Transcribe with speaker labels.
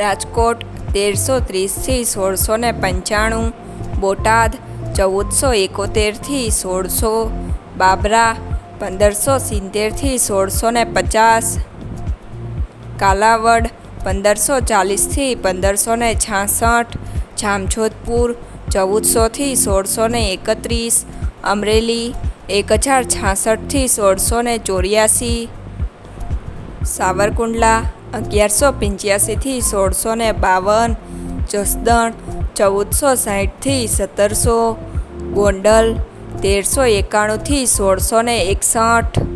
Speaker 1: રાજકોટ તેરસો ત્રીસથી સોળસો ને પંચાણું, બોટાદ ચૌદસો એકોતેરથી સોળસો, બાબરા પંદરસો સિત્તેરથી સોળસો ને પચાસ, કાલાવડ પંદરસો ચાલીસથી પંદરસો ને છાસઠ, જામજોધપુર ચૌદસોથી સોળસો ને એકત્રીસ, અમરેલી એક હજાર છાસઠથી સોળસો ને ચોર્યાસી, સાવરકુંડલા અગિયારસો પંચ્યાસીથી સોળસો ને બાવન, જસદણ ચૌદસો સાહીઠથી સત્તરસો, ગોંડલ તેરસો એકાણુંથી સોળસો ને એકસઠ.